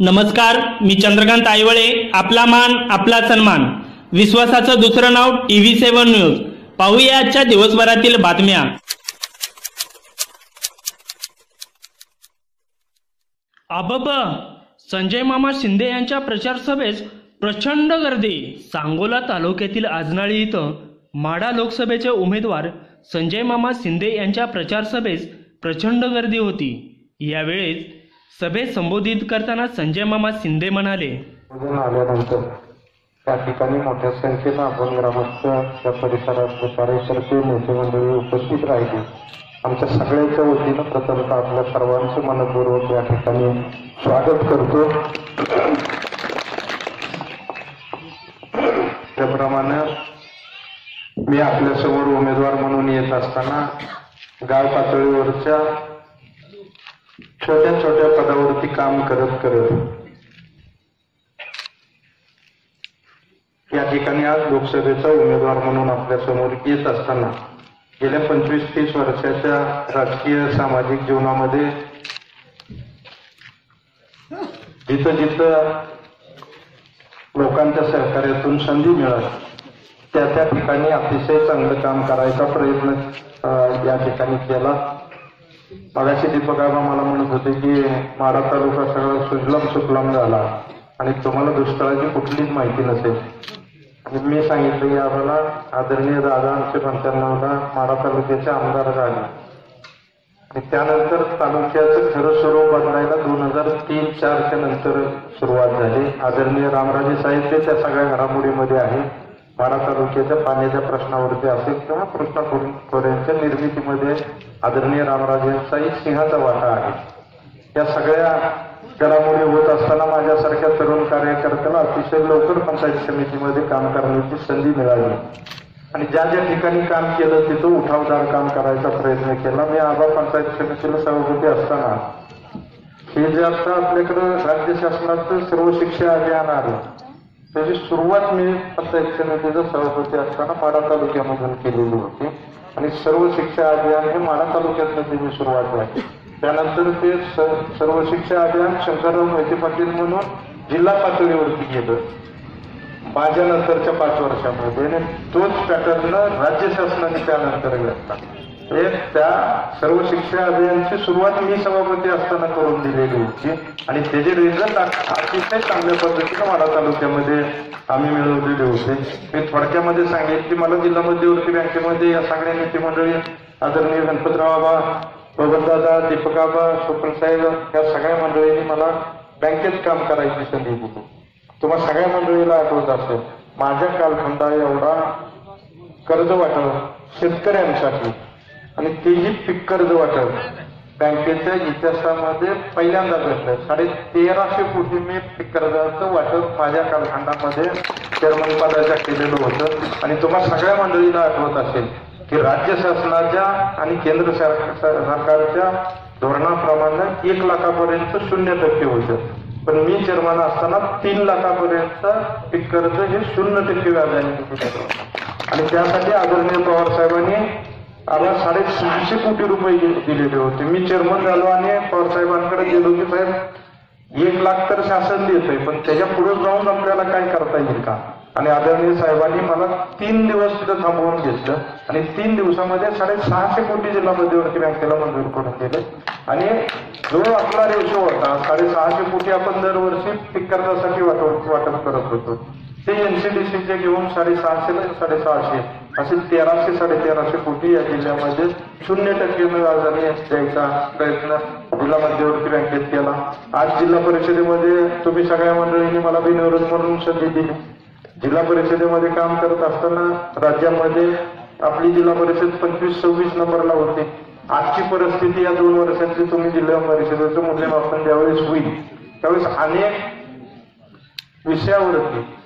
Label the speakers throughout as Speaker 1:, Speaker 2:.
Speaker 1: नमस्कार मी चंद्रकांत आयवळे आपला मान आपला सन्मान. विश्वासाचं दुसरं नाव टीव्ही सेव्हन न्यूज. पाहूया आजच्या दिवसभरातील बातम्या. अबब संजय मामा शिंदे यांच्या प्रचार सभेस प्रचंड गर्दी. सांगोला तालुक्यातील आजनाळी इथं माडा लोकसभेचे उमेदवार संजय मामा शिंदे यांच्या प्रचार सभेस प्रचंड गर्दी होती. यावेळेस सभेत संबोधित करताना संजय मामा शिंदे म्हणाले
Speaker 2: आल्यानंतर त्या ठिकाणी मोठ्या संख्येनं आपण ग्रामस्थ त्या परिसरात कार्यकर्ते नेते मंडळी उपस्थित राहिली. आमच्या सगळ्यांच्या वतीनं प्रथमतः आपल्या सर्वांचं मनपूर्वक या ठिकाणी स्वागत करतो. त्याप्रमाणे मी आपल्यासमोर उमेदवार म्हणून येत असताना गाव पातळीवरच्या छोट्या छोट्या पदावरती काम करत करत. या ठिकाणी आज लोकसभेचा उमेदवार म्हणून आपल्यासमोर येत असताना गेल्या पंचवीस तीस वर्षाच्या राजकीय सामाजिक जीवनामध्ये जिथं जिथं लोकांच्या सहकार्यातून संधी मिळत त्या त्या ठिकाणी अतिशय चांगलं काम करायचा प्रयत्न या ठिकाणी केला. मगाशी दीपकाबा मला म्हणत होते की मारा तालुका सगळा सुजलाम सुफलाम झाला आणि तुम्हाला दुष्काळाची कुठलीच माहिती नसेल. आणि मी सांगितलं की आम्हाला आदरणीय दादा आमचे पंच्याण्णवला माडा तालुक्याचे आमदार झाले. आणि त्यानंतर तालुक्याचं खरं स्वरूप बदलायला दोन हजार तीन चारच्या नंतर सुरुवात झाली. आदरणीय रामराजे साहेब ते त्या सगळ्या घडामोडीमध्ये आहे. माडा तालुक्याच्या पाण्याच्या प्रश्नावरती असेल किंवा कृष्णा खोऱ्यांच्या निर्मितीमध्ये आदरणीय रामराजेंचाही सिंहाचा वाटा आहे. या सगळ्या घडामोडी होत असताना माझ्यासारख्या तरुण कार्यकर्त्याला अतिशय लवकर पंचायत समितीमध्ये काम करण्याची संधी मिळाली. आणि ज्या ज्या ठिकाणी काम केलं तिथं उठावदार काम करायचा प्रयत्न केला. मी आबा पंचायत समितीला सभापती असताना. हे जे आता आपल्याकडं राज्य शासनाचं सर्व शिक्षा अभियान आलं त्याची सुरुवात मी पंचायत समितीचा सभापती असताना माडा तालुक्यामधून केलेली होती. आणि सर्व शिक्षा अभियान हे माडा तालुक्यातनं त्याची सुरुवात झाली. त्यानंतर ते स- सर्व शिक्षा अभियान शंकरराव मोहिते पाटील म्हणून जिल्हा पातळीवरती गेलं. माझ्या नंतरच्या पाच वर्षामध्ये. आणि तोच पॅटर्न राज्य शासनाने त्यानंतर घेतला हे त्या सर्व शिक्षा अभियानची सुरुवात मी सभापती असताना करून दिलेली होती. आणि त्याचे रिझल्ट अतिशय चांगल्या पद्धतीने माडा तालुक्यामध्ये आम्ही मिळवलेले होते. मी थोडक्यामध्ये सांगेन की मला जिल्हा मध्यवर्ती बँकेमध्ये या सगळ्या नेते मंडळी आदरणीय गणपतराव बाबा बबनदादा दीपकाबा आबा या सगळ्या मंडळींनी मला बँकेत काम करायची संधी दिली. तुम्हा सगळ्या मंडळीला आठवत असेल माझ्या कालखंडा एवढा कर्ज वाटप शेतकऱ्यांसाठी आणि तेही पीक कर्ज वाटप बँकेच्या इतिहासामध्ये पहिल्यांदा घडलं. साडे तेराशे कोटी मी पीक कर्जाचं वाटप माझ्या कालखंडामध्ये चेअरमन पदाच्या केलेलं होतं. आणि तुम्हा सगळ्या मंडळीला आठवत असेल की राज्य शासनाच्या आणि केंद्र सरकारच्या धोरणाप्रमाणे एक लाखापर्यंत शून्य टक्के होतं. पण मी चेअरमन असताना तीन लाखापर्यंत पीक कर्ज हे शून्य टक्के व्याजाने आणि त्यासाठी आदरणीय पवार साहेबांनी आम्हाला साडेतीनशे कोटी रुपये दिलेले होते. मी चेअरमन झालो आणि पवारसाहेबांकडे गेलो की साहेब एक लाख तर शासन देतोय पण त्याच्या पुढे जाऊन आपल्याला काय करता येईल का? आणि आदरणीय साहेबांनी मला तीन दिवस तिथं थांबवून घेतलं आणि तीन दिवसामध्ये साडेसहाशे कोटी जिल्हा मध्यवर्ती बँकेला मंजूर करून दिले. आणि जो आपला रेशो होता साडेसहाशे कोटी आपण दरवर्षी पीक कर्जासाठी वाटप वाटप करत होतो. ते एनसीडीसीचे घेऊन साडेसहाशे साडेसहाशे. असे तेराशे साडेतेराशे कोटी या जिल्ह्यामध्ये शून्य टक्के व्याजाने द्यायचा प्रयत्न जिल्हा मध्यवर्ती बँकेत केला. आज जिल्हा परिषदेमध्ये तुम्ही सगळ्या मंडळींनी मला बिनविरोध म्हणून संधी दिली. जिल्हा परिषदेमध्ये काम करत असताना राज्यामध्ये आपली जिल्हा परिषद पंचवीस सव्वीस नंबरला होती. आजची परिस्थिती या दोन वर्षातली तुम्ही जिल्हा परिषदेचं मूल्यमापन ज्यावेळेस होईल त्यावेळेस अनेक विषयावरती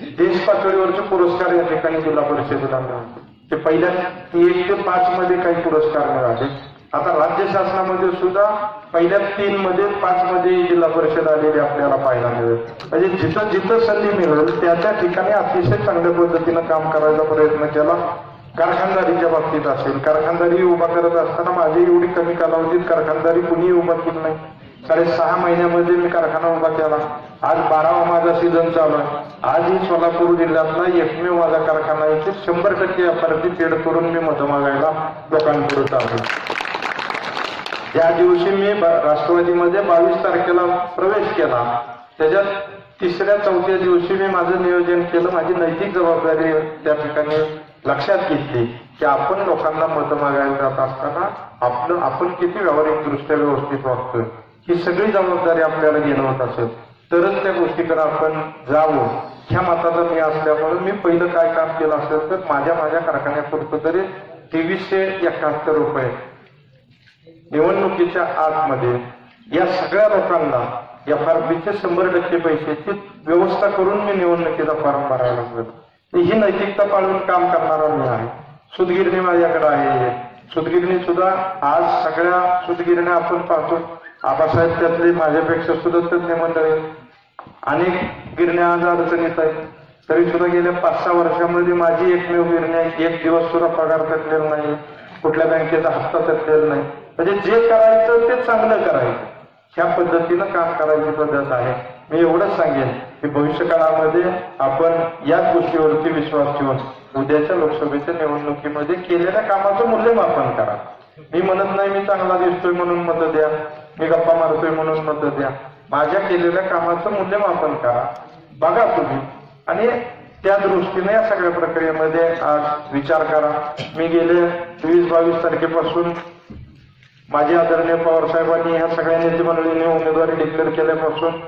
Speaker 2: देश पातळीवरचे पुरस्कार या ठिकाणी जिल्हा परिषदेला मिळाले ते पहिल्या एक ते पाच मध्ये काही पुरस्कार मिळाले. आता राज्य शासनामध्ये सुद्धा पहिल्या तीन मध्ये पाच मध्ये जिल्हा परिषद आलेली आपल्याला पाहायला मिळेल. म्हणजे जिथं जिथं संधी मिळेल त्या त्या ठिकाणी अतिशय चांगल्या पद्धतीनं काम करायचा प्रयत्न केला. कारखानदारीच्या बाबतीत असेल. कारखानदारी उभा करत असताना माझी एवढी कमी कालावधीत कारखानदारी कुणीही उभा केली नाही. साडेसहा महिन्यामध्ये मी कारखाना उभा केला. आज बारावा माझा सीझन चालू आहे. आजही सोलापूर जिल्ह्यातला एकमेव माझा कारखाना आहे. शंभर टक्के एफआरपी पेड करून मी मतं मागायला लोकांपुढे चालू या दिवशी मी राष्ट्रवादीमध्ये बावीस तारखेला प्रवेश केला त्याच्यात तिसऱ्या चौथ्या दिवशी मी माझं नियोजन केलं. माझी नैतिक जबाबदारी त्या ठिकाणी लक्षात घेतली की आपण लोकांना मतं मागायला जात असताना आपलं आपण किती व्यावहारिक दृष्ट्या व्यवस्थित वागतोय. ही सगळी जबाबदारी आपल्याला घेणं होत असेल तरच त्या गोष्टीकडे आपण जावं. ह्या मताचा मी असल्यामुळे मी पहिलं काय काम केलं असेल तर माझ्या माझ्या कारखान्यापुरतं तरी तेवीसशे एकाहत्तर रुपये निवडणुकीच्या आतमध्ये या सगळ्या लोकांना एफ आर पीचे शंभर टक्के पैशाची व्यवस्था करून मी निवडणुकीचा फॉर्म भरायला लागलो ही नैतिकता पाळून काम करणारा मी आहे. सुदगिरणी माझ्याकडे आहे. सुदगिरणी सुद्धा आज सगळ्या सुदगिरण्या आपण पाहतो. आबासाहेब त्यातले माझ्यापेक्षा सुद्धा तज्ज्ञ मंडळी अनेक गिरण्या आज अडचणीत आहेत. तरी सुद्धा गेल्या पाच सहा वर्षामध्ये माझी एकमेव गिरणी एक दिवस सुद्धा पगार थकलेला नाही. कुठल्या बँकेचा हप्ता थकलेला नाही. म्हणजे जे करायचं ते चांगलं करायचं. ह्या पद्धतीनं काम करायची पद्धत आहे. मी एवढंच सांगेन की भविष्य काळामध्ये आपण याच गोष्टीवरती विश्वास ठेवून उद्याच्या लोकसभेच्या निवडणुकीमध्ये केलेल्या कामाचं मूल्यमापन करा. मी म्हणत नाही मी चांगला दिसतोय म्हणून मत द्या. मी गप्पा मारतोय म्हणून मत द्या माझ्या केलेल्या कामाचं मूल्यमापन करा. बघा तुम्ही. आणि त्या दृष्टीने या सगळ्या प्रक्रियेमध्ये आज विचार करा. मी गेले वीस बावीस तारखेपासून माझे आदरणीय पवारसाहेबांनी ह्या सगळ्या नेते मंडळींनी उमेदवारी डिक्लेअर केल्यापासून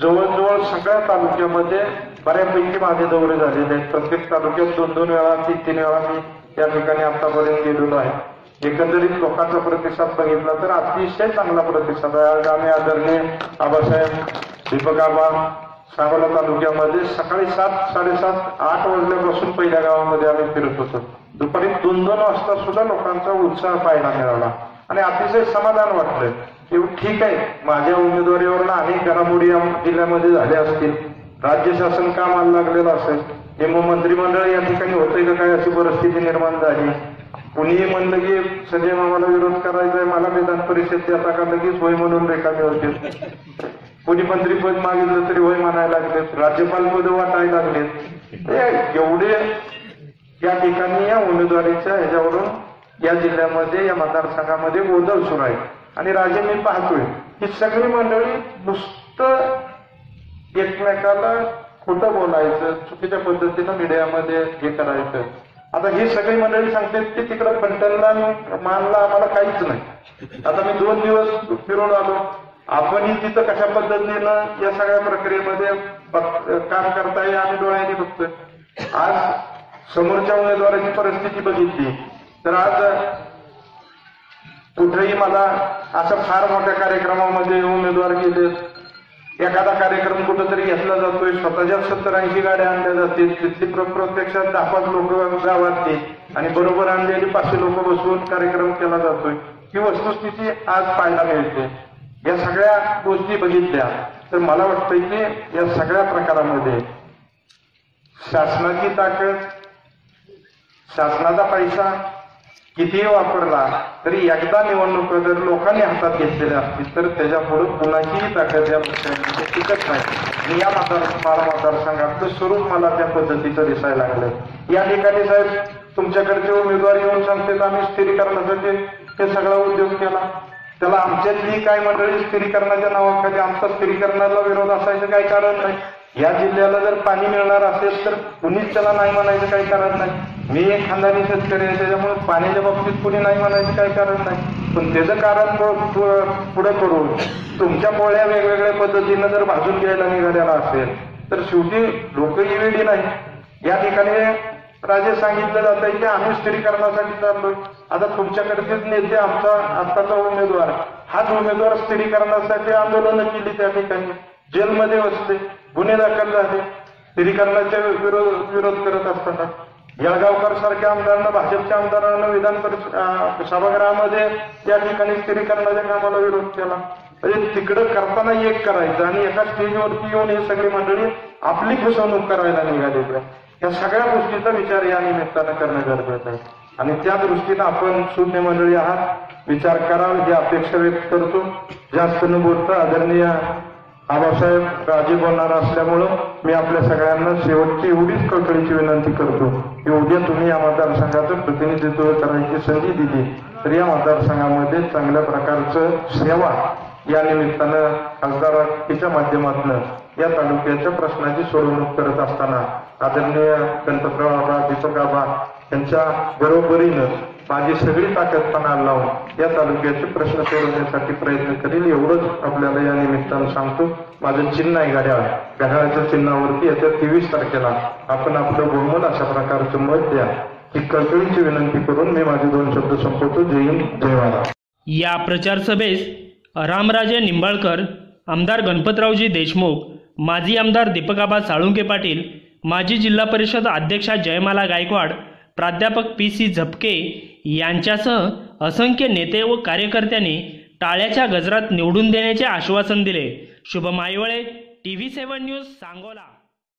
Speaker 2: जवळजवळ सगळ्या तालुक्यामध्ये बऱ्यापैकी माझे दौरे झालेले आहेत. प्रत्येक तालुक्यात दोन दोन वेळा तीन तीन वेळा मी या ठिकाणी आतापर्यंत गेलेलो आहे. एकंदरीत लोकांचा प्रतिसाद बघितला तर अतिशय चांगला प्रतिसाद आहे. आज आम्ही आदरणीय आबासाहेब दीपक आबा सांगोला तालुक्यामध्ये सकाळी सात साडेसात आठ वाजल्यापासून पहिल्या गावामध्ये आम्ही फिरत होतो. दुपारी दोन दोन वाजता सुद्धा लोकांचा उत्साह पाहायला मिळाला आणि अतिशय समाधान वाटलं. की ठीक आहे माझ्या उमेदवारीवर अनेक घडामोडी या जिल्ह्यामध्ये झाल्या असतील. राज्य शासन कामाला लागलेलं असेल. हे मग मंत्रिमंडळ या ठिकाणी होतंय का काय अशी परिस्थिती निर्माण झाली? कुणीही म्हणलं की संजय मामाला विरोध करायचा आहे मला विधान परिषद आता का लगेच होय म्हणून रेखामे होते कोणी मंत्रीपद मागितलं तरी होय म्हणायला लागले राज्यपाल पद वाटायला लागलेत. एवढे या ठिकाणी या उमेदवारीच्या ह्याच्यावरून या जिल्ह्यामध्ये या मतदारसंघामध्ये गोंधळ सुरू आहे. आणि राजे मी पाहतोय ही सगळी मंडळी नुसतं एकमेकाला खोटं बोलायचं चुकीच्या पद्धतीनं मीडियामध्ये हे करायचं. आता ही सगळी मंडळी सांगते की तिकडं फंटनला मानला आम्हाला काहीच नाही. आता मी दोन दिवस फिरून आलो. आपणही तिथं कशा पद्धतीनं या सगळ्या प्रक्रियेमध्ये बघ- काम करताय आम्ही डोळ्यांनी बघतोय. आज समोरच्या उमेदवाराची परिस्थिती बघितली. तर आज कुठेही मला असं फार मोठ्या कार्यक्रमामध्ये उमेदवार गेलेत. एखादा कार्यक्रम कुठंतरी घेतला जातोय स्वतःच्या सत्तर ऐंशी गाड्या आणल्या जातील तिथली प्र- प्रत्यक्षात दहा पाच लोक गावातली आणि बरोबर आणलेली पाचशे लोक बसवून कार्यक्रम केला जातोय. ही वस्तुस्थिती आज पाहायला मिळते. या सगळ्या गोष्टी बघितल्या तर मला वाटतंय की या सगळ्या प्रकारामध्ये शासनाची ताकद शासनाचा पैसा कितीही वापरला तरी एकदा निवडणूक जर लोकांनी हातात घेतलेल्या असतील तर त्याच्या पुढे कुणाचीही ताकद या पक्षाने टिकत नाही. मी या मतदार मला मतदारसंघातलं स्वरूप मला त्या पद्धतीचं दिसायला लागलं या ठिकाणी साहेब तुमच्याकडचे उमेदवार येऊन सांगते आम्ही स्थिरीकरणासाठी हे सगळा उद्योग केला. त्याला आमच्यातली काय मंडळी स्थिरीकरणाच्या नावाखाली आमचा स्थिरीकरणाला विरोध असायचं काही कारण नाही. या जिल्ह्याला जर पाणी मिळणार असेल तर कुणीच त्याला नाही म्हणायचं काही कारण नाही. मी एक खानदानी शेतकरी आहे त्याच्यामुळे पाण्याच्या बाबतीत कुणी नाही म्हणायचं काही कारण नाही. पण त्याचं कारण पुढे करून तुमच्या पोळ्या वेगवेगळ्या पद्धतीनं जर भाजून घ्यायला निघालेला असेल तर शेवटी लोक इवेडी नाही. या ठिकाणी राजे सांगितलं जात आहे की आम्ही स्थिरीकरणासाठी चाललोय. आता तुमच्याकडचेच नेते आमचा आत्ताचा उमेदवार हाच उमेदवार स्थिरीकरणासाठी आंदोलनं केली त्या ठिकाणी. जेलमध्ये असते गुन्हे दाखल झाले. स्थिरीकरणाच्या विरोध विरोध करत असताना. जळगावकर सारख्या आमदारांना भाजपच्या आमदारांना विधान परिषद सभागृहामध्ये या ठिकाणी स्थिरीकरणाच्या कामाला विरोध केला. म्हणजे तिकडं करताना एक करायचं आणि एका स्टेजवरती येऊन हे सगळी मंडळी आपली फसवणूक करायला निघालेली या सगळ्या गोष्टीचा विचार या निमित्तानं करणं गरजेचं आहे. आणि त्या दृष्टीनं आपण शून्य मंडळी आहात. विचार कराल ही अपेक्षा व्यक्त करतो. जास्त न बोलता आदरणीय आबासाहेब राजे बोलणार असल्यामुळं मी आपल्या सगळ्यांना शेवटची एवढीच कळकळीची विनंती करतो की उद्या तुम्ही या मतदारसंघाचं प्रतिनिधित्व करायची संधी दिली. तर या मतदारसंघामध्ये चांगल्या प्रकारचं सेवा या निमित्तानं खासदाराच्या माध्यमातून या तालुक्याच्या प्रश्नाची सोडवणूक करत असताना आदरणीय गणपतराव आबा दीपक आबा यांच्या बरोबरीनं माझी सगळी ताकद पणाला लावून या तालुक्याचे प्रश्न सोडवण्यासाठी प्रयत्न करील एवढंच आपल्याला या निमित्तानं सांगतो. माझं चिन्ह आहे घड्याळ. घड्याळाच्या चिन्हावरती येत्या तेवीस तारखेला आपण आपलं बहुमत अशा प्रकारचं मत द्या. ही कळकळीची विनंती करून मी माझे दोन शब्द संपवतो. जय हिंद जय महाराज
Speaker 1: या प्रचार सभेस रामराजे निंबाळकर आमदार गणपतरावजी देशमुख माजी आमदार दीपकाबा साळुंके पाटील माजी जिल्हा परिषद अध्यक्षा जयमाला गायकवाड प्राध्यापक पी सी झपके यांच्यासह असंख्य नेते व कार्यकर्त्यांनी टाळ्याच्या गजरात निवडून देण्याचे आश्वासन दिले. Shubham Aywale T V seven news Sangola.